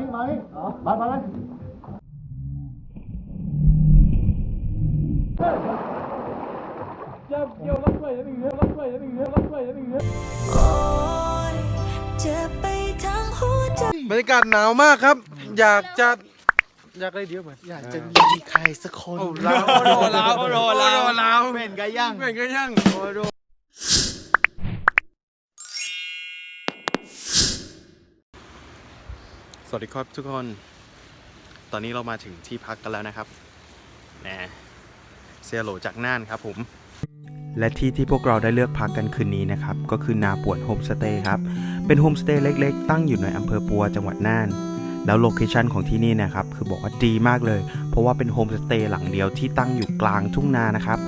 นี่มานี่มามาเลยจะเกี่ยวรถไฟจะหนึ่งเรื่องรถไฟจะหนึ่งเรื่องรถไฟจะหนึ่งเรื่องโอ้ยเจ็บไปทั้งหัวใจบรรยากาศหนาวมากครับ อยากจะอยากได้เดียวเหมือนอยากจะมีใครสักคนโอ้ลาวโอ้ลาวโอ้ลาวโอ้ลาวเป็นกะย่างเป็นกันยังโอ้ สวัสดีครับทุกคน ตอนนี้เรามาถึงที่พักกันแล้วนะครับแหมเซียโหลจากน่านครับผม และที่ที่พวกเราได้เลือกพักกันคืนนี้นะครับ ก็คือนาป่วนโฮมสเตย์ครับ เป็นโฮมสเตย์เล็กๆ ตั้งอยู่ในอำเภอปัวจังหวัดน่าน แล้วโลเคชันของที่นี่นะครับ คือบอกว่าดีมากเลย เพราะว่าเป็นโฮมสเตย์หลังเดียวที่ตั้งอยู่กลางทุ่งนานะครับ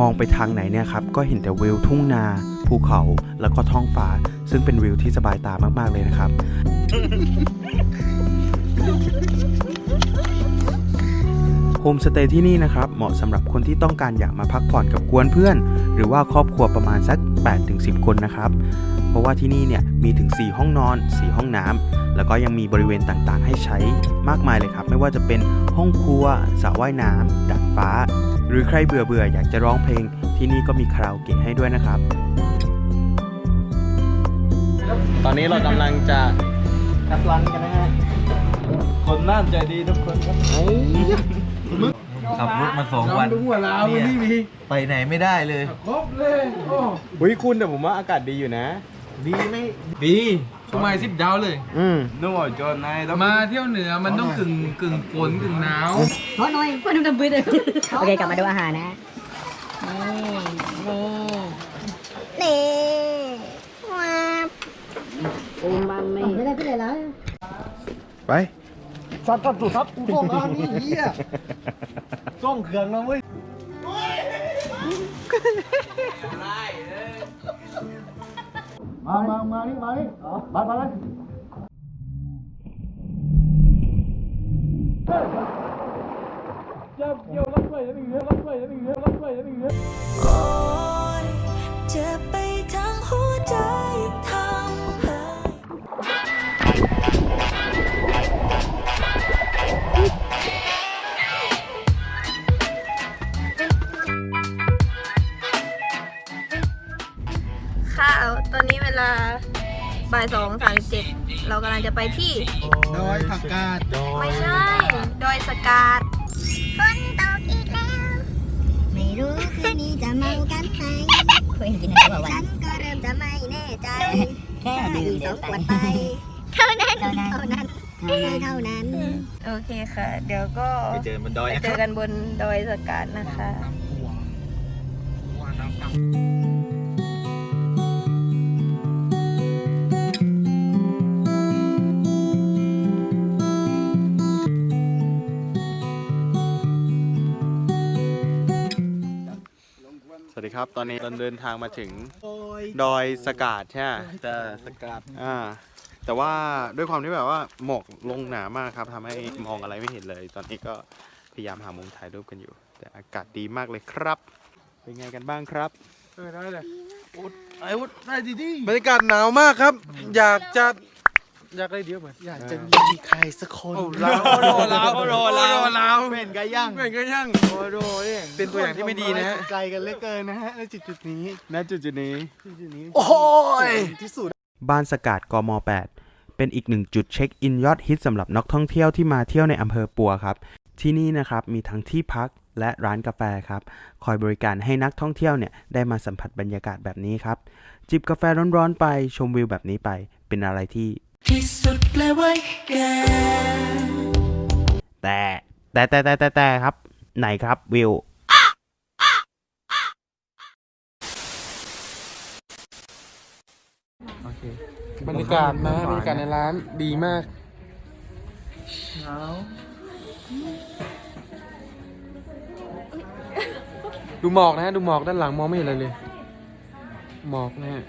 มองไปทางไหนเนี่ยครับ ก็เห็นแต่วิวทุ่งนา ภูเขา แล้วก็ท้องฟ้า ซึ่งเป็นวิวที่สบายตามากๆเลยนะครับ โฮมสเตย์ที่นี่นะครับ เหมาะสำหรับคนที่ต้องการอยากมาพักผ่อนกับกวนเพื่อน หรือว่าครอบครัวประมาณสัก 8-10 คนนะครับ เพราะว่าที่นี่เนี่ยมีถึง 4 ห้องนอน 4 ห้องน้ำแล้วก็ยังมีบริเวณต่างๆ ให้ใช้มากมายเลยครับ ไม่ว่าจะเป็นห้องครัวสระว่ายน้ำดัดฟ้า หรือใครเบื่อเบื่อๆอยากจะร้องเพลง ที่นี่ก็มีคาราโอเกะให้ด้วยนะครับ ตอนนี้เรากำลังจะกับลันกันนะฮะคนน่านใจดีทุกคนครับ ขับรถมาสองวันดูหัวลาววันนี้มีไปไหนไม่ได้เลย ครบเลยโอ้อุ้ยคุณแต่ผมว่าอากาศดีอยู่นะ ดีไหมดีช่วงมาสิบยาวเลย อืมนึกว่าจอนนายต้องมาเที่ยวเหนือมันต้องกึ่งกึ่งฝนกึ่งหนาวโอเคกลับมาดูอาหารนะนี่นี่นี่ว้าวปูมันไม่ได้ไปเลยแล้วไปสัตว์ตัดสุดครับกูส่งงานนี่เหี้ย ส่งเครื่องนะเว้ยมามามานี่มานี่มามาเลยจะเกี่ยวรถไฟจะหนึ่งเรื่องรถไฟจะหนึ่งเรื่องรถไฟจะหนึ่งเรื่องโอ้ยเจ็บไป บ่ายสองสามเจ็ดเรากำลังจะไปที่ ดอยผักกาดไม่ใช่ ดอยสกาดฝนตกอีกแล้ว ไม่รู้คืนนี้จะเมากันไหมคุยกินอะไรวันฉันก็เริ่มจะไม่แน่ใจแค่ดื่มสองขวดไป เท่านั้น เท่านั้น เท่านั้นเท่านั้น โอเคค่ะ เดี๋ยวก็ไปเจอมันดอยไปนะเจอกันบนดอยสกาดนะคะสวั สดีครับ ตอนนี้เราเดินทางมาถึงดอยสกาดใช่ไหมแต่สกัดอ่า แต่ว่าด้วยความที่แบบว่าหมอกลงหนามากครับทำให้มองอะไรไม่เห็นเลย ตอนนี้ก็พยายามหามุมถ่ายรูปกันอยู่ แต่อากาศดีมากเลยครับ เป็นไงกันบ้างครับ เออได้เลยไอ้วุฒได้ดีดีบรรยากาศหนาวมากครับ อยากจะ อยากได้เดียวเหมือนอยากจะมีใครสักคนโอ้ลาวโอ้ลาวโอ้ลาวโอ้ลาวเป็นกะย่างเป็นกันยังโอ้โดเนี่ยเป็นตัวอย่างที่ไม่ดีนะฮะใจกันเหลือเกินนะฮะในจุดจุดๆนี้ณจุดจุดนี้จุดๆนี้โอ้ยที่สุดบ้านสกาดกม 8 เป็นอีกหนึ่งจุดเช็คอินยอดฮิตสำหรับนักท่องเที่ยวที่มาเที่ยวในอำเภอปัวครับ ที่นี่นะครับมีทั้งที่พักและร้านกาแฟครับ คอยบริการให้นักท่องเที่ยวเนี่ยได้มาสัมผัสบรรยากาศแบบนี้ครับ จิบกาแฟร้อนๆไปชมวิวแบบนี้ไป เป็นอะไรที่ ที่สุดเลยเว้แก แต่แต่แต่แต่แต่แต่ครับ ไหนครับวิวบรรยากาศนะบรรยากาศในร้านดีมาก ดูหมอกนะฮะดูหมอกด้านหลังมองไม่เห็นอะไรเลย หมอกนะฮะ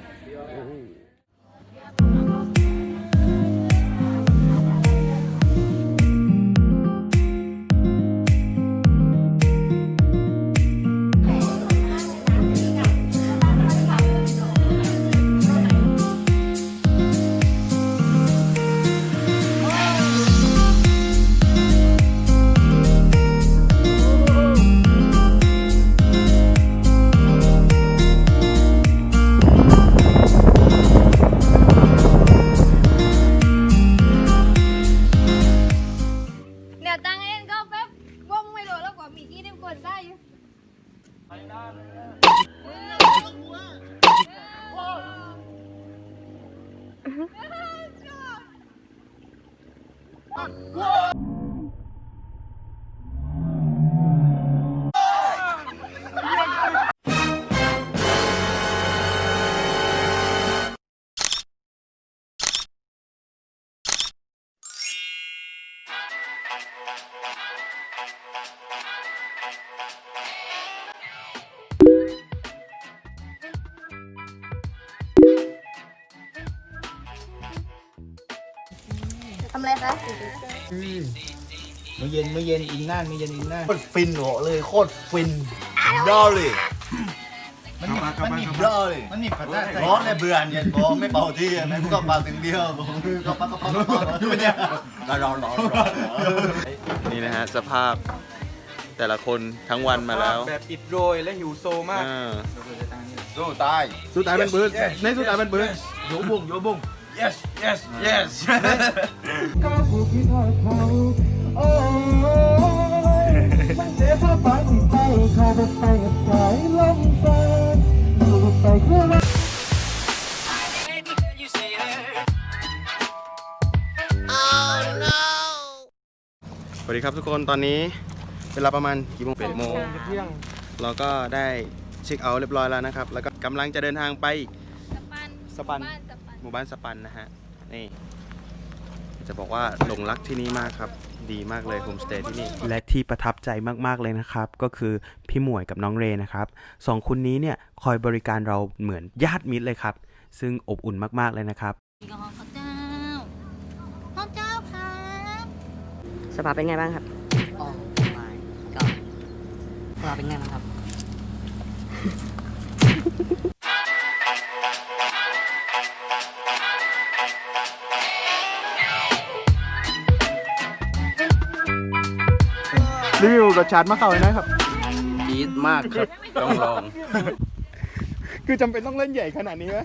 ทำอะไรคะมื้อเย็นมื้อเย็นอิงน่านมื้อเย็นอิงน่านโคตรฟินหัวเลยโคตรฟินดอเลยมันนี่มันนี่ดอเลยมันนี่ปัดได้ร้อนเลยเบื่อเนี่ยบอกไม่เป่าที่ไหนมึงก็เป่าถึงเดียวบอกก็ปักก็ปักก็ปักเนี่ยร้อนร้อนร้อน นี่นะฮะ สภาพแต่ละคนทั้งวันมาแล้วแบบอิดโรยและหิวโซมากอ่าสู้ตายสู้ตายเป็นปืนในสู้ตายเป็นปืน โยบุงโยบุง yes yes yes ส วัสดีครับทุกคนตอนนี้เวลาประมาณกี่โมงเป็ดโมงเที่ยงเราก็ได้เช็คเอาท์เรียบร้อยแล้วนะครับ แล้วก็กำลังจะเดินทางไปสปันสปันบ้านสปันหมู่บ้านสปันนะฮะนี่จะบอกว่าหลงรักที่นี่มากครับ ดีมากเลยโฮมสเตย์ที่นี่ และที่ประทับใจมากๆเลยนะครับ ก็คือพี่หมวยกับน้องเรนะครับสองคนนี้เนี่ยคอยบริการเราเหมือนญาติมิตรเลยครับ ซึ่งอบอุ่นมากๆเลยนะครับ นี่ก็ห้องข้าวเจ้าห้องเจ้าครับ สภาพเป็นไงบ้างครับอ๋อไม่ก็สภาพเป็นไงบ้างครับ รีวิวรสชาติมะเขาเลยนะครับ จี๊ดมากครับ ต้องลอง คือจำเป็นต้องเล่นใหญ่ขนาดนี้ไหม